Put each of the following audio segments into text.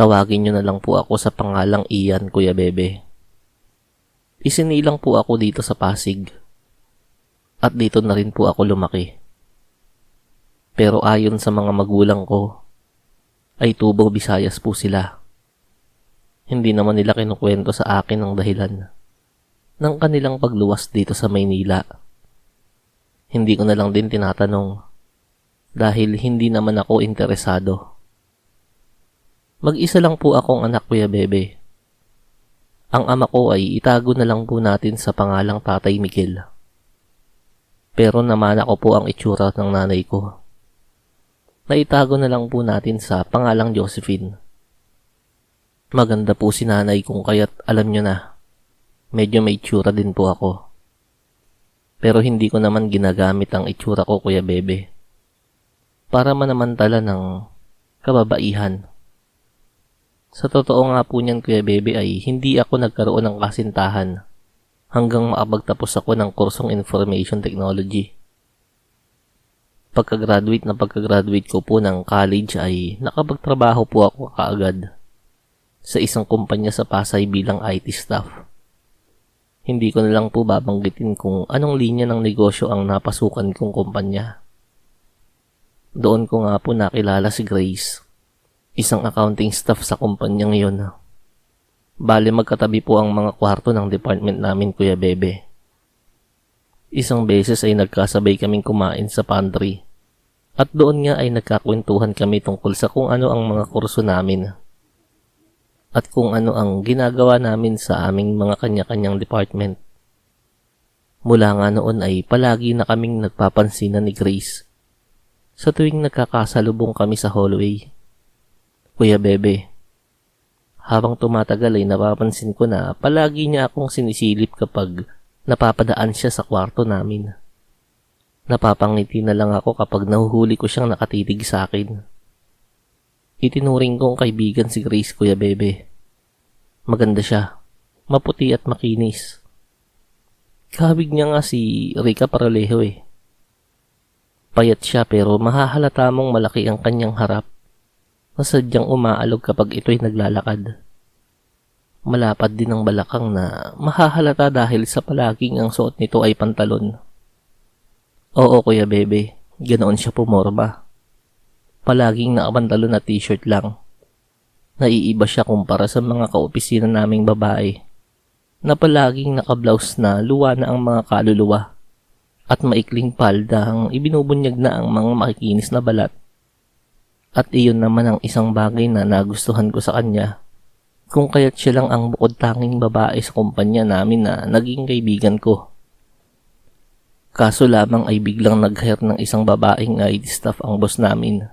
Tawagin nyo na lang po ako sa pangalang Ian, Kuya Bebe. Isinilang po ako dito sa Pasig. At dito na rin po ako lumaki. Pero ayon sa mga magulang ko, ay tubo Bisayas po sila. Hindi naman nila kinukwento sa akin ang dahilan ng kanilang pagluwas dito sa Maynila. Hindi ko na lang din tinatanong dahil hindi naman ako interesado. Mag-isa lang po akong anak kuya bebe. Ang ama ko ay itago na lang po natin sa pangalang Tatay Miguel. Pero namana ko po ang itsura ng nanay ko. Naitago na lang po natin sa pangalang Josephine. Maganda po si nanay kung kaya't alam nyo na. Medyo may itsura din po ako. Pero hindi ko naman ginagamit ang itsura ko kuya bebe. Para manamantala ng kababaihan. Sa totoo nga po niyan Kuya Bebe ay hindi ako nagkaroon ng kasintahan hanggang makapagtapos ako ng kursong Information Technology. Pagka-graduate na pagka-graduate ko po ng college ay nakapagtrabaho po ako kaagad sa isang kumpanya sa Pasay bilang IT staff. Hindi ko na lang po babanggitin kung anong linya ng negosyo ang napasukan kong kumpanya. Doon ko nga po nakilala si Grace isang accounting staff sa kumpanyang yon. Bale magkatabi po ang mga kwarto ng department namin Kuya Bebe. Isang beses ay nagkasabay kaming kumain sa pantry. At doon nga ay nagkakwentuhan kami tungkol sa kung ano ang mga kurso namin. At kung ano ang ginagawa namin sa aming mga kanya-kanyang department. Mula nga noon ay palagi na kaming nagpapansinan ni Grace sa tuwing nagkakasalubong kami sa hallway. Kuya Bebe. Habang tumatagal ay napapansin ko na palagi niya akong sinisilip kapag napapadaan siya sa kwarto namin. Napapangiti na lang ako kapag nahuhuli ko siyang nakatitig sa akin. Itinuring kong kaibigan si Grace Kuya Bebe. Maganda siya, maputi at makinis. Kabig niya nga si Rica Paralejo eh. Payat siya pero mahahalata mong malaki ang kanyang harap na sadyang umaalog kapag ito'y naglalakad. Malapad din ang balakang na mahahalata dahil sa palaging ang suot nito ay pantalon. Oo kuya bebe, ganoon siya pumorma. Palaging nakapantalon na t-shirt lang. Naiiba siya kumpara sa mga kaopisina naming babae na palaging nakablouse na luwa na ang mga kaluluwa at maikling palda ang ibinubunyag na ang mga makikinis na balat. At iyon naman ang isang bagay na nagustuhan ko sa kanya. Kung kaya't siya lang ang bukod tanging babae sa kumpanya namin na naging kaibigan ko. Kaso lamang ay biglang nag-hire ng isang babaeng IT staff ang boss namin.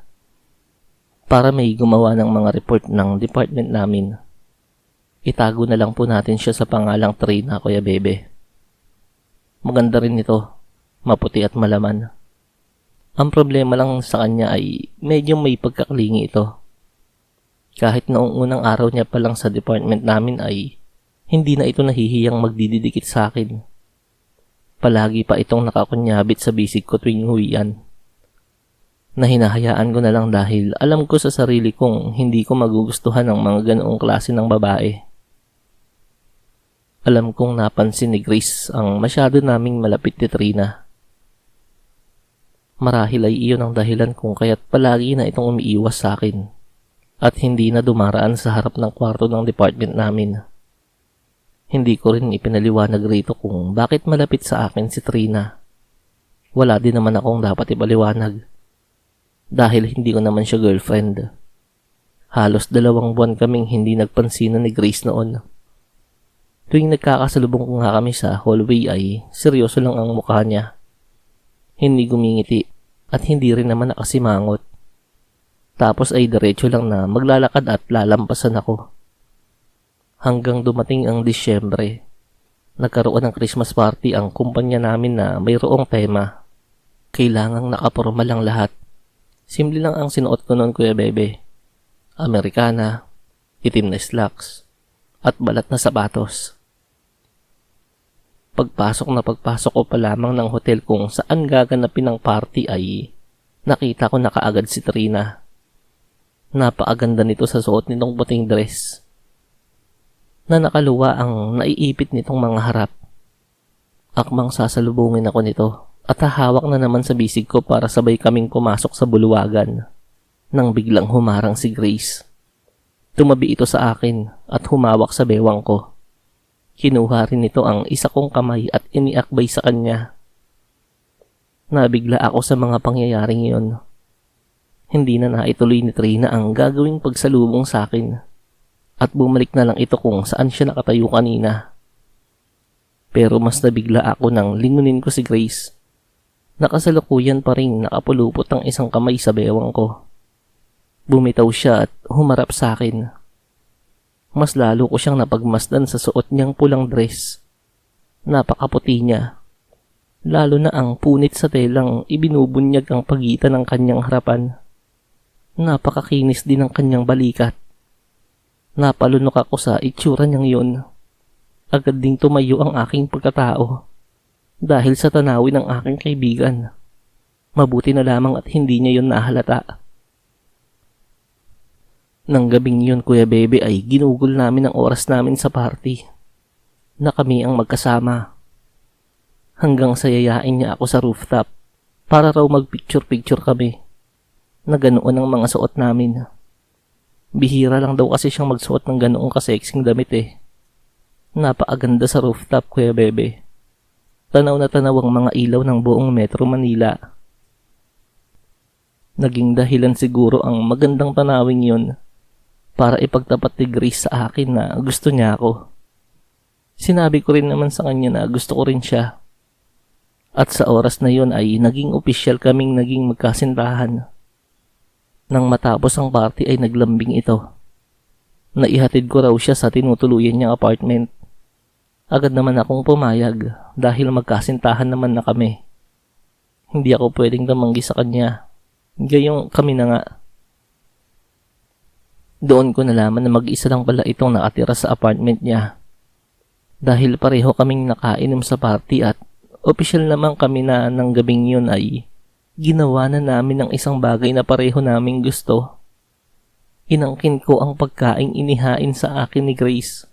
Para may gumawa ng mga report ng department namin. Itago na lang po natin siya sa pangalang Trina, Kuya Bebe. Maganda rin ito, maputi at malaman. Ang problema lang sa kanya ay medyo may pagkaklingi ito. Kahit noong unang araw niya pa lang sa department namin ay hindi na ito nahihiyang magdididikit sa akin. Palagi pa itong nakakunyabit sa bisig ko tuwing huwian. Na hinahayaan ko na lang dahil alam ko sa sarili kong hindi ko magugustuhan ang mga ganoong klase ng babae. Alam kong napansin ni Grace ang masyado naming malapit ni Trina Marahil ay iyon ang dahilan kung kaya't palagi na itong umiiwas sa akin at hindi na dumaraan sa harap ng kwarto ng department namin. Hindi ko rin ipinaliwanag rito kung bakit malapit sa akin si Trina. Wala din naman akong dapat ipaliwanag. Dahil hindi ko naman siya girlfriend. Halos dalawang buwan kaming hindi nagpansinan ni Grace noon. Tuwing nagkakasalubong ko nga kami sa hallway ay seryoso lang ang mukha niya hindi gumingiti at hindi rin naman nakasimangot. Tapos ay diretso lang na maglalakad at lalampasan ako. Hanggang dumating ang Disyembre, nagkaroon ng Christmas party ang kumpanya namin na mayroong tema. Kailangang nakaporma lang lahat. Simple lang ang sinuot ko noon Kuya Bebe. Amerikana, itim na slacks, at balat na sapatos. Pagpasok na pagpasok ko pa lamang ng hotel kung saan gaganapin ang party ay nakita ko na kaagad si Trina. Napakaganda nito sa suot nitong puting dress. Na nakaluwa ang naiipit nitong mga harap. Akmang sasalubungin ako nito at hahawak na naman sa bisig ko para sabay kaming pumasok sa buluwagan. Nang biglang humarang si Grace. Tumabi ito sa akin at humawak sa bewang ko. Kinuha rin nito ang isa kong kamay at iniakbay sa kanya. Nabigla ako sa mga pangyayaring iyon. Hindi na naituloy ni Trina ang gagawing pagsalubong sa akin. At bumalik na lang ito kung saan siya nakatayo kanina. Pero mas nabigla ako nang lingunin ko si Grace. Nakasalukuyan pa rin nakapulupot ang isang kamay sa bewang ko. Bumitaw siya at humarap sa akin. Mas lalo ko siyang napagmasdan sa suot niyang pulang dress. Napakaputi niya lalo na ang punit sa telang ibinubunyag ang pagitan ng kanyang harapan. Napakakinis din ng kanyang balikat. Napalunok ako sa itsura niyang yun. Agad ding tumayo ang aking pagkatao dahil sa tanawin ng aking kaibigan. Mabuti na lamang at hindi niya yun nahalata. Nang gabing yun, Kuya Bebe, ay ginugol namin ang oras namin sa party. Na kami ang magkasama hanggang sayayain niya ako sa rooftop para raw magpicture-picture kami na ganoon ang mga suot namin. Bihira lang daw kasi siyang magsuot ng ganoong kaseksing damit eh. Napaaganda sa rooftop, Kuya Bebe. Tanaw na tanaw ang mga ilaw ng buong Metro Manila. Naging dahilan siguro ang magandang tanawing yun para ipagtapat ni Grace sa akin na gusto niya ako. Sinabi ko rin naman sa kanya na gusto ko rin siya. At sa oras na yon ay naging opisyal kaming naging magkasintahan. Nang matapos ang party ay naglambing ito. Naihatid ko raw siya sa tinutuluyan niyang apartment. Agad naman akong pumayag dahil magkasintahan naman na kami. Hindi ako pwedeng damanggi sa kanya. Gayong kami na nga. Doon ko nalaman na mag-isa lang pala itong nakatira sa apartment niya. Dahil pareho kaming nakainom sa party at Opisyal naman kami na ng gabing yun ay ginawa na namin ang isang bagay na pareho naming gusto. Inangkin ko ang pagkaing inihain sa akin ni Grace.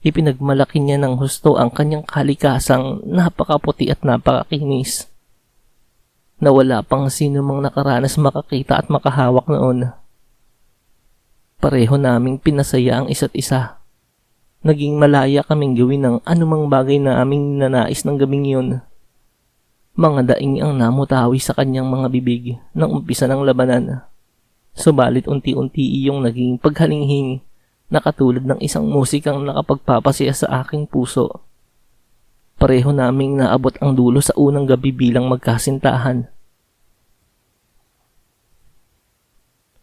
Ipinagmalaki niya ng husto ang kanyang kalikasang napakaputi at napakakinis. Na wala pang sino mang nakaranas makakita at makahawak noon. Pareho naming pinasaya ang isa't isa naging malaya kaming gawin ng anumang bagay na aming nanais ng gabing yun. Mga daing ang namutawi sa kanyang mga bibig nang umpisa ng labanan. Subalit unti-unti iyong naging paghalinghing na katulad ng isang musikang nakapagpapasaya sa aking puso. Pareho naming naabot ang dulo sa unang gabi bilang magkasintahan.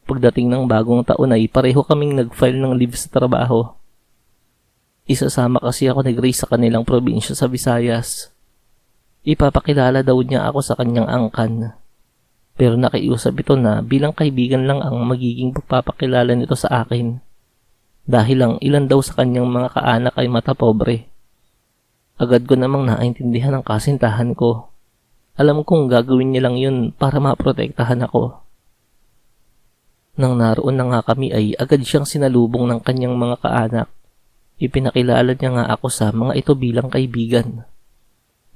Pagdating ng bagong taon ay pareho kaming nag-file ng leave sa trabaho Isasama kasi ako ni Grace sa kanilang probinsya sa Visayas. Ipapakilala daw niya ako sa kanyang angkan. Pero nakiusap ito na bilang kaibigan lang ang magiging pagpapakilala nito sa akin. Dahil lang ilan daw sa kanyang mga kaanak ay mata pobre. Agad ko namang naintindihan ang kasintahan ko. Alam kong gagawin niya lang yun para maprotektahan ako. Nang naroon na nga kami ay agad siyang sinalubong ng kanyang mga kaanak. Ipinakilala niya nga ako sa mga ito bilang kaibigan.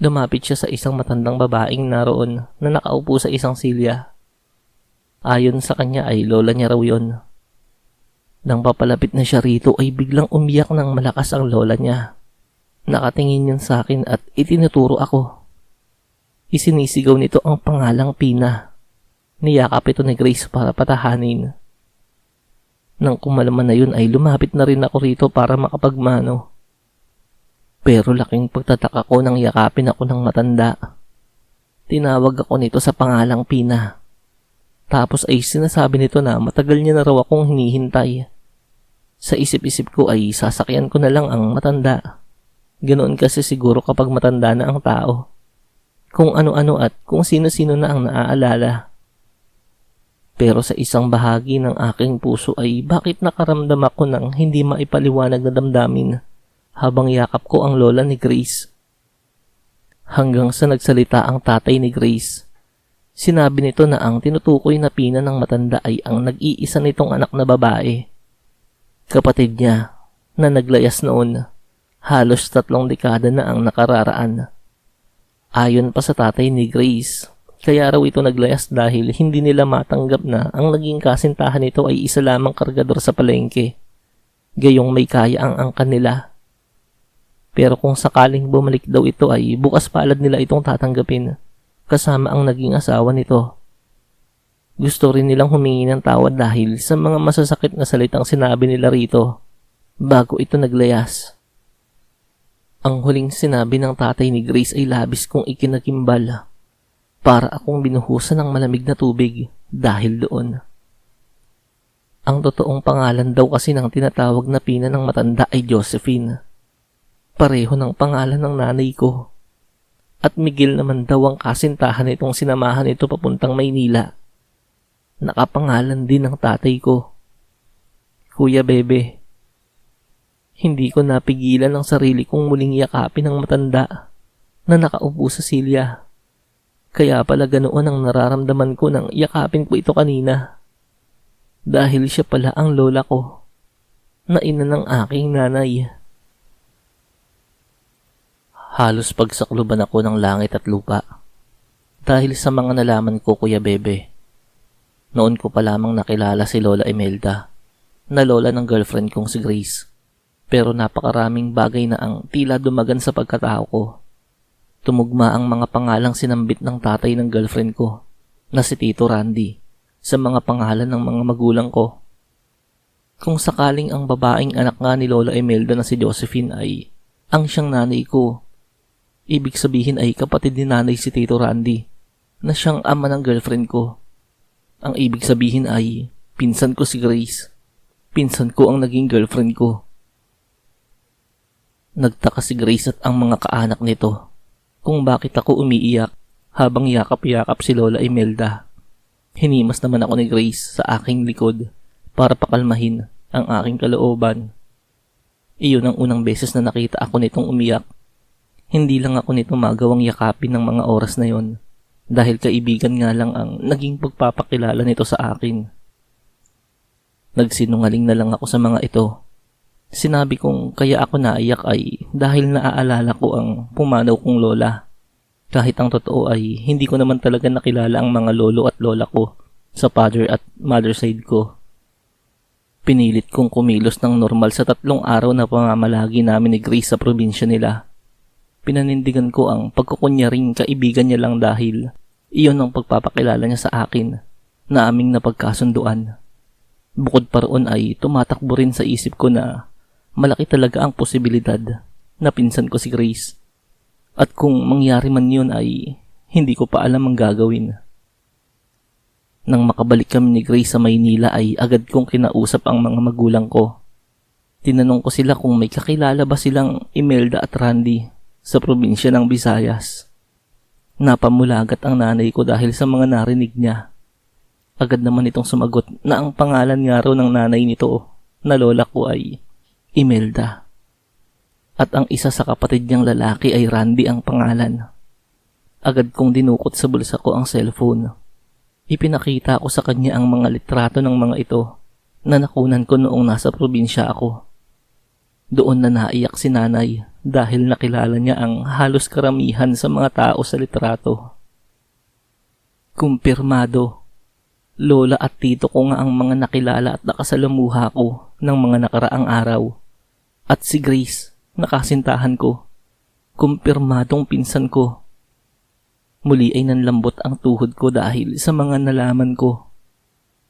Lumapit siya sa isang matandang babaeng naroon na nakaupo sa isang silya. Ayon sa kanya ay lola niya raw yon. Nang papalapit na siya rito ay biglang umiyak ng malakas ang lola niya. Nakatingin yun sa akin at itinuturo ako. Isinisigaw nito ang pangalang Pina. Niyakap ito ni Grace para patahanin. Nang kumalaman na yun ay lumapit na rin ako rito para makapagmano. Pero laking pagtataka ko nang yakapin ako ng matanda. Tinawag ako nito sa pangalang Pina. Tapos ay sinasabi nito na matagal niya na raw akong hinihintay. Sa isip-isip ko ay sasakyan ko na lang ang matanda. Ganoon kasi siguro kapag matanda na ang tao. Kung ano-ano at kung sino-sino na ang naaalala. Pero sa isang bahagi ng aking puso ay bakit nakaramdam ako ng hindi maipaliwanag na damdamin habang yakap ko ang lola ni Grace. Hanggang sa nagsalita ang tatay ni Grace Sinabi nito na ang tinutukoy na pina ng matanda ay ang nag-iisa nitong anak na babae. Kapatid niya na naglayas noon, halos tatlong dekada na ang nakararaan. Ayon pa sa tatay ni Grace, kaya raw ito naglayas dahil hindi nila matanggap na ang naging kasintahan nito ay isa lamang kargador sa palengke. Gayong may kaya ang angkan nila. Pero kung sakaling bumalik daw ito ay bukas palad nila itong tatanggapin kasama ang naging asawa nito. Gusto rin nilang humingi ng tawad dahil sa mga masasakit na salitang sinabi nila rito bago ito naglayas. Ang huling sinabi ng tatay ni Grace ay labis kong ikinagimbal para akong binuhusan ng malamig na tubig dahil doon. Ang totoong pangalan daw kasi ng tinatawag na pina ng matanda ay Josephine. Pareho ng pangalan ng nanay ko. At Miguel naman daw ang kasintahan nitong sinamahan ito papuntang Maynila. Nakapangalan din ng tatay ko. Kuya Bebe, hindi ko napigilan ang sarili kong muling yakapin ng matanda na nakaupo sa silya. Kaya pala ganoon ang nararamdaman ko nang yakapin ko ito kanina. Dahil siya pala ang lola ko, na ina ng aking nanay. Halos pagsakluban ako ng langit at lupa. Dahil sa mga nalaman ko, Kuya Bebe. Noon ko pa lamang nakilala si Lola Imelda, na lola ng girlfriend kong si Grace. Pero napakaraming bagay na ang tila dumagan sa pagkatao ko. Tumugma ang mga pangalang sinambit ng tatay ng girlfriend ko, na si Tito Randy, sa mga pangalan ng mga magulang ko. Kung sakaling ang babaeng anak nga ni Lola Imelda na si Josephine ay ang siyang nanay ko, ibig sabihin ay kapatid ni nanay si Tito Randy, na siyang ama ng girlfriend ko. Ang ibig sabihin ay pinsan ko si Grace. Pinsan ko ang naging girlfriend ko. Nagtaka si Grace at ang mga kaanak nito kung bakit ako umiiyak habang yakap-yakap si Lola Imelda. Hinimas naman ako ni Grace sa aking likod para pakalmahin ang aking kalooban. Iyon ang unang beses na nakita ako nitong umiyak. Hindi lang ako nito magawang yakapin ng mga oras na yon dahil kaibigan nga lang ang naging pagpapakilala nito sa akin. Nagsinungaling na lang ako sa mga ito. Sinabi kong kaya ako naiyak ay dahil naaalala ko ang pumanaw kong lola. Kahit ang totoo ay hindi ko naman talaga nakilala ang mga lolo at lola ko sa father at mother side ko. Pinilit kong kumilos ng normal sa tatlong araw na pamamalagi namin ni Grace sa probinsya nila. Pinanindigan ko ang pagkukunyaring kaibigan niya lang dahil iyon ang pagpapakilala niya sa akin na aming napagkasunduan. Bukod pa roon ay tumatakbo rin sa isip ko na malaki talaga ang posibilidad na pinsan ko si Grace. At kung mangyari man yun ay hindi ko pa alam ang gagawin. Nang makabalik kami ni Grace sa Maynila ay agad kong kinausap ang mga magulang ko. Tinanong ko sila kung may kakilala ba silang Imelda at Randy sa probinsya ng Visayas. Napamulagat ang nanay ko dahil sa mga narinig niya. Agad naman itong sumagot na ang pangalan nga raw ng nanay nito na lola ko ay Imelda. At ang isa sa kapatid niyang lalaki ay Randy ang pangalan. Agad kong dinukot sa bulsa ko ang cellphone. Ipinakita ko sa kanya ang mga litrato ng mga ito na nakunan ko noong nasa probinsya ako. Doon na naiyak si nanay dahil nakilala niya ang halos karamihan sa mga tao sa litrato. Kumpirmado, lola at tito ko nga ang mga nakilala at nakasalamuha ko ng mga nakaraang araw. At si Grace, nakasintahan ko, kumpirmadong pinsan ko. Muli ay nanlambot ang tuhod ko dahil sa mga nalaman ko.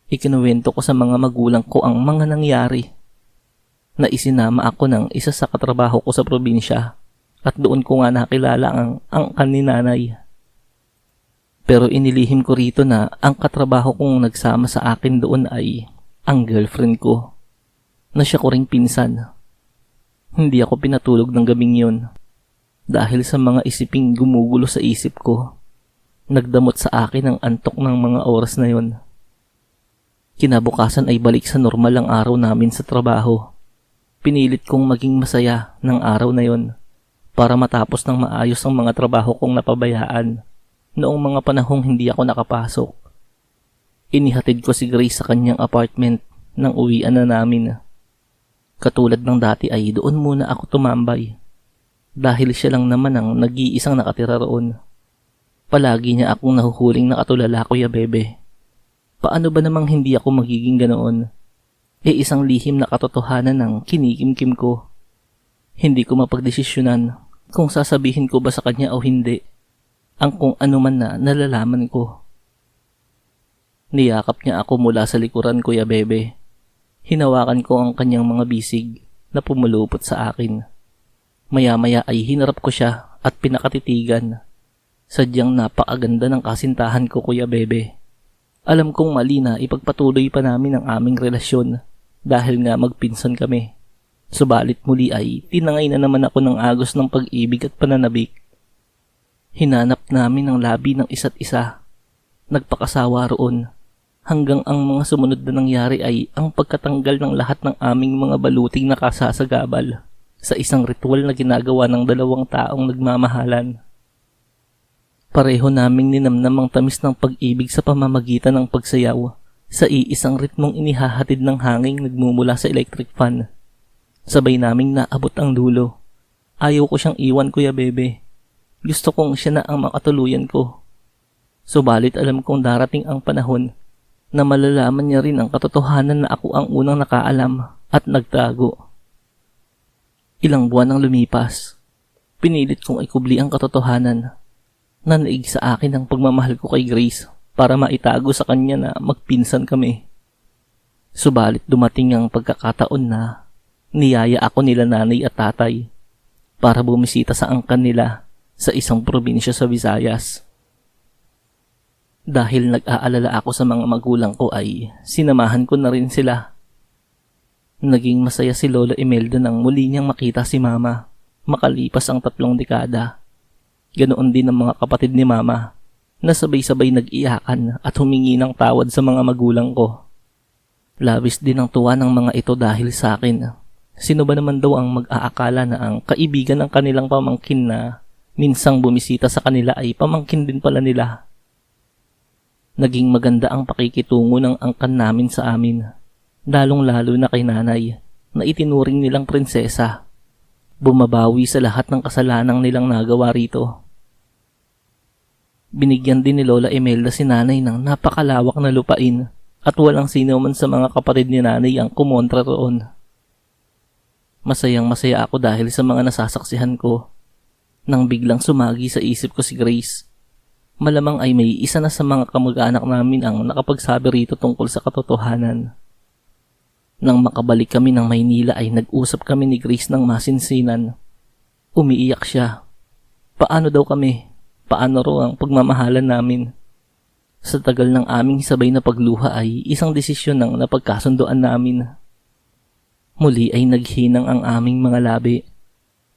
Ikinuwento ko sa mga magulang ko ang mga nangyari. Na isinama ako ng isa sa katrabaho ko sa probinsya at doon ko nga nakilala ang angkan ni nanay. Pero inilihim ko rito na ang katrabaho kong nagsama sa akin doon ay ang girlfriend ko na siya ko ring pinsan. Hindi ako pinatulog ng gabing yun dahil sa mga isiping gumugulo sa isip ko. Nagdamot sa akin ang antok ng mga oras na yon. Kinabukasan ay balik sa normal ang araw namin sa trabaho. Pinilit kong maging masaya ng araw na yon para matapos ng maayos ang mga trabaho kong napabayaan. noong mga panahong hindi ako nakapasok. Inihatid ko si Grace sa kanyang apartment nang uwian na namin. Katulad ng dati ay doon muna ako tumambay. Dahil siya lang naman ang nag-iisang nakatira roon. Palagi niya akong nahuhuling nakatulala kuya bebe. Paano ba namang hindi ako magiging ganoon? E isang lihim na katotohanan ng kinikimkim ko. Hindi ko mapagdesisyonan kung sasabihin ko ba sa kanya o hindi. Ang kung ano man na nalalaman ko. Niyakap niya ako mula sa likuran kuya bebe. Hinawakan ko ang kanyang mga bisig na pumulupot sa akin. Maya-maya ay hinarap ko siya at pinakatitigan. Sadyang napakaganda ng kasintahan ko kuya bebe. Alam kong mali na ipagpatuloy pa namin ang aming relasyon dahil nga magpinsan kami. Subalit muli ay tinangay na naman ako ng agos ng pag-ibig at pananabik. Hinanap namin ang labi ng isa't isa. Nagpakasawa roon hanggang ang mga sumunod na nangyari ay ang pagkatanggal ng lahat ng aming mga baluting nakasasagabal sa isang ritual na ginagawa ng dalawang taong nagmamahalan. Pareho naming ninamnam ang tamis ng pag-ibig sa pamamagitan ng pagsayaw sa iisang ritmong inihahatid ng hanging nagmumula sa electric fan. Sabay naming naabot ang dulo. Ayaw ko siyang iwan kuya bebe. Gusto kong siya na ang makatuluyan ko. Subalit alam kong darating ang panahon na malalaman niya rin ang katotohanan na ako ang unang nakaalam at nagtago. Ilang buwan ang lumipas. Pinilit kong ikubli ang katotohanan Nanaig sa akin ang pagmamahal ko kay Grace para maitago sa kanya na magpinsan kami. Subalit dumating ang pagkakataon na niyaya ako nila nanay at tatay para bumisita sa angkan nila sa isang probinsya sa Visayas. Dahil nag-aalala ako sa mga magulang ko ay sinamahan ko na rin sila. Naging masaya si Lola Imelda nang muli niyang makita si Mama makalipas ang tatlong dekada. Ganoon din ang mga kapatid ni mama na sabay-sabay nag-iyakan at humingi ng tawad sa mga magulang ko. Labis din ang tuwa ng mga ito dahil sa akin. Sino ba naman daw ang mag-aakala na ang kaibigan ng kanilang pamangkin na minsang bumisita sa kanila ay pamangkin din pala nila. Naging maganda ang pakikitungo ng angkan namin sa amin, lalong-lalo na kay nanay na itinuring nilang prinsesa. Bumabawi sa lahat ng kasalanang nilang nagawa rito. Binigyan din ni Lola Imelda si nanay ng napakalawak na lupain at walang sino man sa mga kapatid ni nanay ang kumontra roon. Masayang masaya ako dahil sa mga nasasaksihan ko. Nang biglang sumagi sa isip ko si Grace. Malamang ay may isa na sa mga kamag-anak namin ang nakapagsabi rito tungkol sa katotohanan. Nang makabalik kami ng Maynila ay nag-usap kami ni Grace ng masinsinan. Umiiyak siya. Paano daw kami? paano ro ang pagmamahalan namin. Sa tagal ng aming sabay na pagluha ay isang desisyon ng napagkasundoan namin. Muli ay naghinang ang aming mga labi.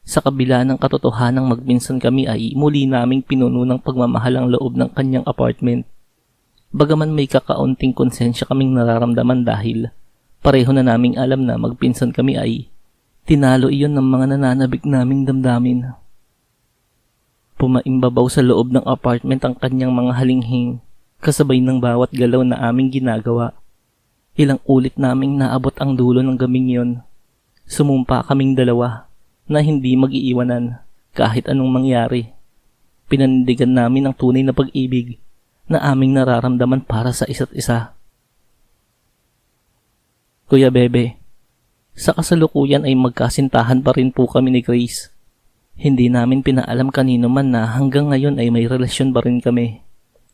Sa kabila ng katotohanang magminsan kami ay muli naming pinuno ng pagmamahal ang loob ng kanyang apartment. Bagaman may kakaunting konsensya kaming nararamdaman dahil pareho na naming alam na magpinsan kami ay tinalo iyon ng mga nananabik naming damdamin. Pumaimbabaw sa loob ng apartment ang kanyang mga halinghing, kasabay ng bawat galaw na aming ginagawa. Ilang ulit naming naabot ang dulo ng gabing yon. Sumumpa kaming dalawa na hindi mag-iiwanan kahit anong mangyari. Pinanindigan namin ang tunay na pag-ibig na aming nararamdaman para sa isa't isa. Kuya Bebe, sa kasalukuyan ay magkasintahan pa rin po kami ni Grace. Hindi namin pinaalam kanino man na hanggang ngayon ay may relasyon pa rin kami,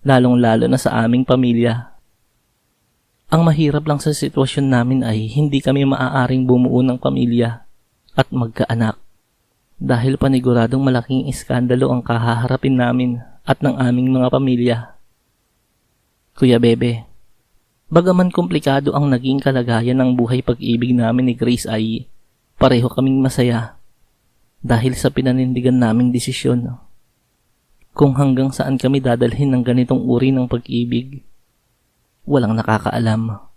lalong-lalo na sa aming pamilya. Ang mahirap lang sa sitwasyon namin ay hindi kami maaaring bumuo ng pamilya at magkaanak dahil paniguradong malaking iskandalo ang kahaharapin namin at ng aming mga pamilya. Kuya Bebe, bagaman komplikado ang naging kalagayan ng buhay pag-ibig namin ni Grace ay pareho kaming masaya dahil sa pinanindigan naming desisyon. Kung hanggang saan kami dadalhin ng ganitong uri ng pag-ibig, walang nakakaalam.